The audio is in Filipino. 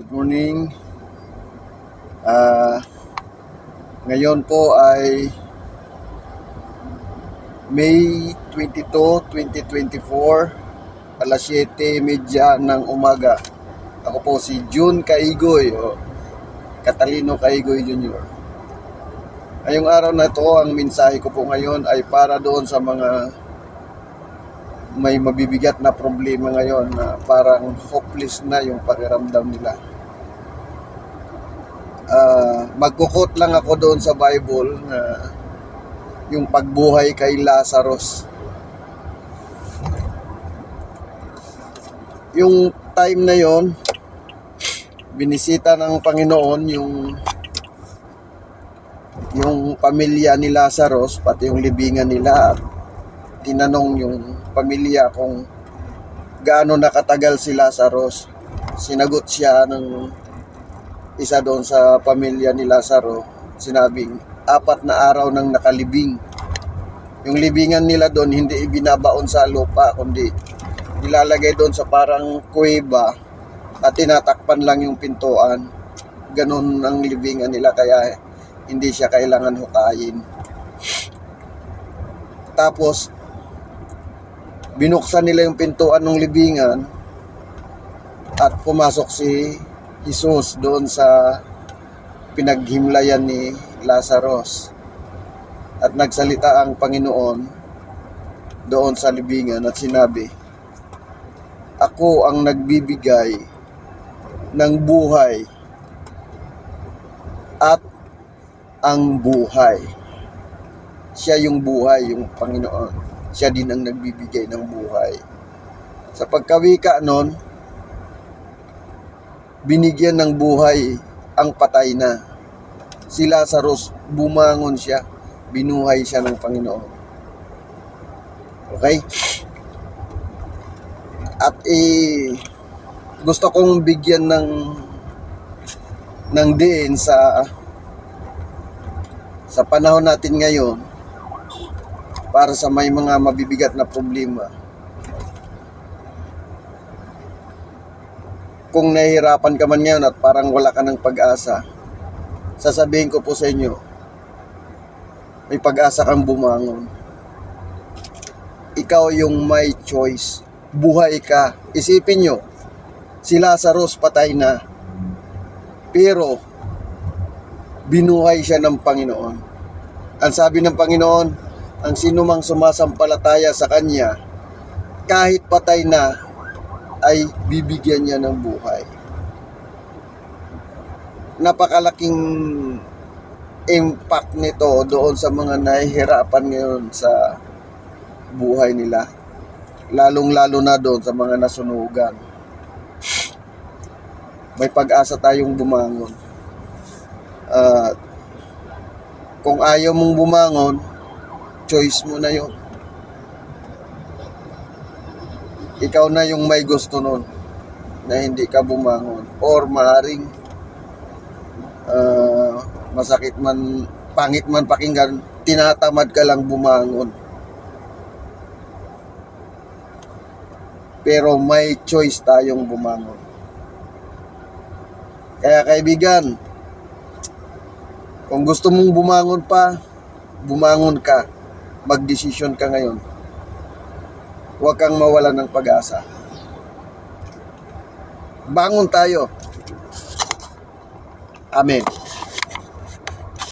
Good morning. Ah, ngayon po ay May 22, 2024, alas 7.30 ng umaga. Ako po si June Kaigoy, o Catalino Kaigoy Jr. Ngayong araw na ito, ang mensahe ko po ngayon ay para doon sa mga may mabibigat na problema ngayon na parang hopeless na yung pakiramdam nila. Ah, magkukot lang ako doon sa Bible na yung pagbuhay kay Lazarus. Yung time na yon, binisita ng Panginoon yung yung pamilya ni Lazarus, pati yung libingan nila at tinanong yung pamilya kung gaano nakatagal si Lazarus. Sinagot siya ng isa doon sa pamilya ni Lazaro. Sinabing, apat na araw nang nakalibing. Yung libingan nila doon, hindi ibinabaon sa lupa, kundi nilalagay doon sa parang kuweba at tinatakpan lang yung pintuan. Ganun ang libingan nila, kaya hindi siya kailangan hukayin. Tapos, binuksan nila yung pintuan ng libingan at pumasok si Jesus doon sa pinaghimlayan ni Lazarus. At nagsalita ang Panginoon doon sa libingan at sinabi, Ako ang nagbibigay ng buhay at ang buhay. Siya yung buhay, yung Panginoon. Siya din ang nagbibigay ng buhay. Sa pagkawika nun, binigyan ng buhay ang patay na. Si Lazarus, bumangon siya, binuhay siya ng Panginoon. Okay? At eh, gusto kong bigyan ng ng diin sa sa panahon natin ngayon para sa may mga mabibigat na problema. Kung nahihirapan ka man ngayon at parang wala ka ng pag-asa, sasabihin ko po sa inyo, may pag-asa kang bumangon. Ikaw yung may choice. Buhay ka. Isipin nyo, si Lazarus patay na. Pero, binuhay siya ng Panginoon. Ang sabi ng Panginoon, ang sinumang sumasampalataya sa Kanya, kahit patay na, ay bibigyan niya ng buhay. Napakalaking impact nito doon sa mga nahihirapan ngayon sa buhay nila. Lalong-lalo na doon sa mga nasunugan. May pag-asa tayong bumangon. At kung ayaw mong bumangon, choice mo na yun. Ikaw na yung may gusto nun na hindi ka bumangon. Or maaring ah, masakit man, pangit man pakinggan, tinatamad ka lang bumangon. Pero may choice tayong bumangon. Kaya kaibigan, kung gusto mong bumangon pa, bumangon ka. Magdesisyon ka ngayon. Huwag kang mawala ng pag-asa. Bangon tayo. Amen.